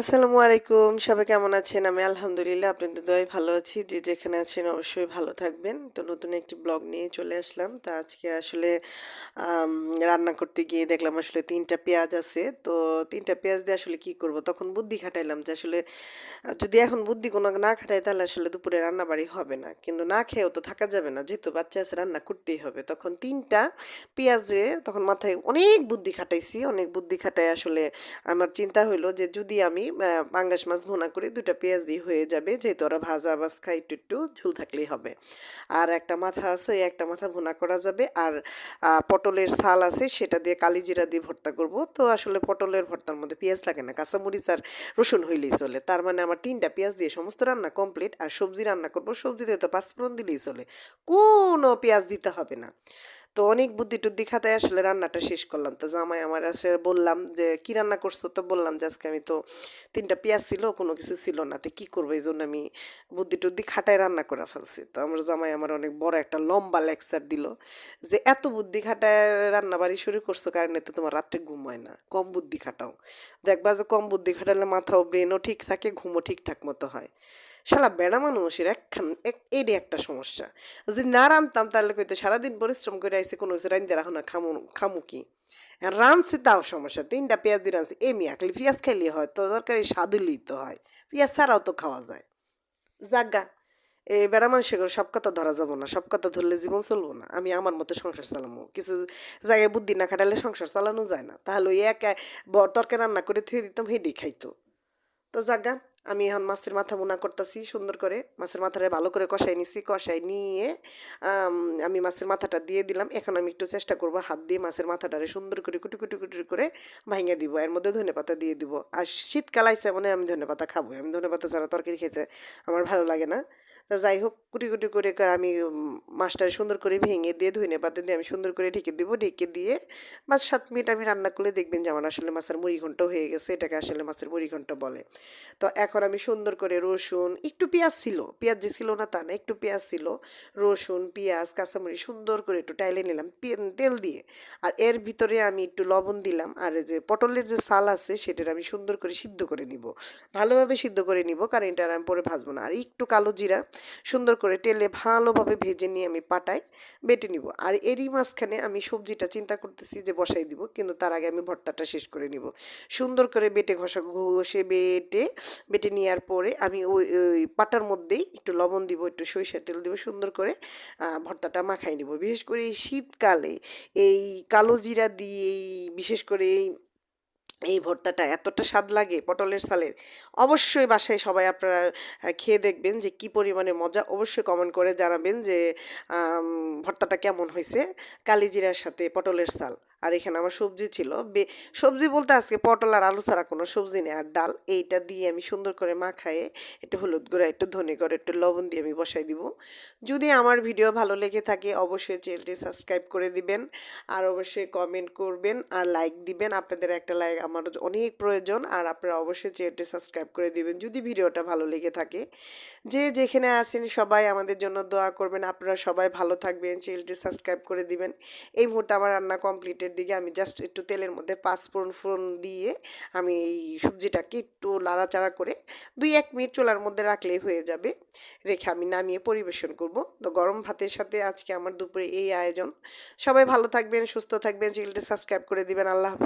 আসসালামু আলাইকুম, সবাই কেমন আছেন? আমি আলহামদুলিল্লাহ, আপনাদের দয় ভালো আছি। যে যেখানে আছেন অবশ্যই ভালো থাকবেন। তো নতুন একটি ব্লগ নিয়ে চলে আসলাম। তো আজকে আসলে রান্না করতে গিয়ে দেখলাম আসলে তিনটা পেঁয়াজ আছে। তো তিনটা পেঁয়াজ দিয়ে আসলে কি করব? তখন বুদ্ধি খাটাইলাম যে আসলে, যদি এখন বুদ্ধি কোনো না খাটাই তাহলে আসলে দুপুরে রান্না বাড়ি হবে না। কিন্তু না খেয়েও তো থাকা যাবে না। যেহেতু বাচ্চা আছে, রান্না করতেই হবে। তখন তিনটা পেঁয়াজে তখন মাথায় অনেক বুদ্ধি খাটাইছি। অনেক বুদ্ধি খাটাই আসলে আমার চিন্তা হইল যে যদি আমি পাঙ্গাস মাছ ভুনা করে দুটা পেঁয়াজ দিয়ে হয়ে যাবে। যেহেতু ওরা ভাজা বাজ খাই একটু একটু ঝুল থাকলেই হবে। আর একটা মাথা আছে একটা মাথা ভুনা করা যাবে। আর পটলের ছাল আছে, সেটা দিয়ে কালিজিরা দিয়ে ভর্তা করব। তো আসলে পটলের ভর্তার মধ্যে পেঁয়াজ লাগে না, কাঁচামরিচ আর রসুন হইলেই চলে। তার মানে আমার তিনটা পেঁয়াজ দিয়ে সমস্ত রান্না কমপ্লিট। আর সবজি রান্না করব সবজিতে তো পাঁচফোড়ন দিলেই চলে। কোনো পেঁয়াজ দিতে হবে না। তো অনেক বুদ্ধি টুদ্ধি খাতায় আসলে রান্নাটা শেষ করলাম। তো জামাই আমার আসলে বললাম যে, কি রান্না করছ? তো বললাম যে, আজকে আমি তো তিনটা পেঁয়াজ ছিল, কোনো কিছু ছিল না। তো কী করব? এই জন্য আমি বুদ্ধি টুদ্ধি খাটায় রান্না করে ফেলছি। তো আমার জামাই আমার অনেক বড় একটা লম্বা লেকচার দিল যে, এত বুদ্ধি খাটায় রান্না বাড়ি শুরু করছ কারণে তো তোমার রাত্রে ঘুম হয় না। কম বুদ্ধি খাটাও। দেখবা যে কম বুদ্ধি খাটালে মাথাও ব্রেনও ঠিক থাকে, ঘুমও ঠিকঠাক মতো হয়। শালা বেড়া মানুষের একখান, এক, এরই একটা সমস্যা। যদি না রানতাম, তাহলে কইতো সারাদিন পরিশ্রম করে আইসে কোনো কিছু রান্ধতে রাখো না, খামু খামু কি? রানছি তাও সমস্যা। তিনটা পেঁয়াজ দিয়ে রানছি এমনি আঁকলে পেঁয়াজ খাইলে হয়, তো তরকারি স্বাদু লিতে হয়। পেঁয়াজ ছাড়াও তো খাওয়া যায়। জাগা, এ বেড়া মানুষের সব কথা ধরা যাব না, সব কথা ধরলে জীবন চলবো না। আমি আমার মতো সংসার চালাবো কিছু জায়গায় বুদ্ধি না খাটালে সংসার চালানো যায় না। তাহলে ওই এক তরকারি রান্না করে থুয়ে দিতাম, হেডেই খাইতো। তো জাগা আমি এখন মাছের মাথা মুনা করতেছি, সুন্দর করে। মাছের মাথাটা ভালো করে কষাই নিছি কষাই নিয়ে, আমি মাছের মাথাটা দিয়ে দিলাম। এখন আমি একটু চেষ্টা করব হাত দিয়ে মাছের মাথাটারে সুন্দর করে কুটি কুটি কুটি করে ভাঙিয়ে দিব। এর মধ্যে ধনে পাতা দিয়ে দিব। আর শীতকাল আইসে মানে আমি ধনে পাতা খাব। আমি ধনে পাতা ছাড়া তরকারি খেতে আমার ভালো লাগে না। তা যাই হোক, কুটি কুটি করে আমি মাছটা সুন্দর করে ভেঙে দিয়ে ধনে পাতা দিয়ে আমি সুন্দর করে ঢেকে দিব। ঢেকে দিয়ে পাঁচ সাত মিনিট আমি রান্না করলে দেখবেন যে আমার আসলে মাছের মুড়ি ঘন্ট হয়ে গেছে। এটাকে আসলে মাছের মুড়ি ঘন্ট বলে। তো এখন আমি সুন্দর করে রসুন, একটু পেঁয়াজ ছিল, পেঁয়াজ যে ছিল না তা না, একটু পেঁয়াজ ছিল, রসুন, পেঁয়াজ, কাঁচামরিচ সুন্দর করে একটু টাইলে নিলাম তেল দিয়ে। আর এর ভিতরে আমি একটু লবণ দিলাম, আর যে পটলের যে সাল আছে, সেটার আমি সুন্দর করে সিদ্ধ করে নিব। ভালোভাবে সিদ্ধ করে নিব, কারণ এটা আমি পরে ভাজবো না। আর একটু কালো জিরা সুন্দর করে তেলে ভালোভাবে ভেজে নিয়ে আমি পাটায় বেটে নিব। আর এরই মাঝখানে আমি সবজিটা চিন্তা করতেছি যে বসাই দিব, কিন্তু তার আগে আমি ভর্তাটা শেষ করে নিব। সুন্দর করে বেটে ঘষা, ঘষে বেটে বেটে নেওয়ার পরে আমি ওই ওই পাটার মধ্যেই একটু লবণ দিব, একটু সরিষার তেল দিব সুন্দর করে ভর্তাটা মাখাই নিব। বিশেষ করে এই শীতকালে এই কালো জিরা দিয়ে বিশেষ করে এই এই ভর্তাটা এতটা স্বাদ লাগে পটলের সালের। অবশ্যই বাসায় সবাই আপনারা খেয়ে দেখবেন যে কি পরিমাণে মজা। অবশ্যই কমেন্ট করে জানাবেন যে ভর্তাটা কেমন হয়েছে কালিজিরার সাথে পটলের সাল। আর এখানে আমার সবজি ছিল। সবজি বলতে আজকে পটল আর আলু ছাড়া কোনো সবজি নেই আর ডাল। এইটা দিয়ে আমি সুন্দর করে মাখায়ে একটু হলুদ গুঁড়া, একটু ধনে করে একটু লবণ দিয়ে আমি বসাই দিব। যদি আমার ভিডিও ভালো লেগে থাকে অবশ্যই চ্যানেলটি সাবস্ক্রাইব করে দিবেন আর অবশ্যই কমেন্ট করবেন আর লাইক দিবেন। আপনাদের একটা লাইক আমার অনেক প্রয়োজন আর আপনারা অবশ্যই চ্যানেলটি সাবস্ক্রাইব করে দিবেন যদি ভিডিওটা ভালো লেগে থাকে। যে যেখানে আছেন সবাই আমাদের জন্য দোয়া করবেন। আপনারা সবাই ভালো থাকবেন, চ্যানেলটি সাবস্ক্রাইব করে দিবেন। এই মুহূর্তে আমার রান্না কমপ্লিটের দিকে আমি জাস্ট একটু তেলের মধ্যে পাঁচ ফোড়ন ফোড়ন দিয়ে আমি এই সবজিটাকে একটু লাড়াচাড়া করে দুই এক মিনিট চুলার মধ্যে রাখলেই হয়ে যাবে। রেখে আমি নামিয়ে পরিবেশন করব। তো গরম ভাতের সাথে আজকে আমার দুপুরে এই আয়োজন। সবাই ভালো থাকবেন, সুস্থ থাকবেন চ্যানেলটি সাবস্ক্রাইব করে দিবেন। আল্লাহ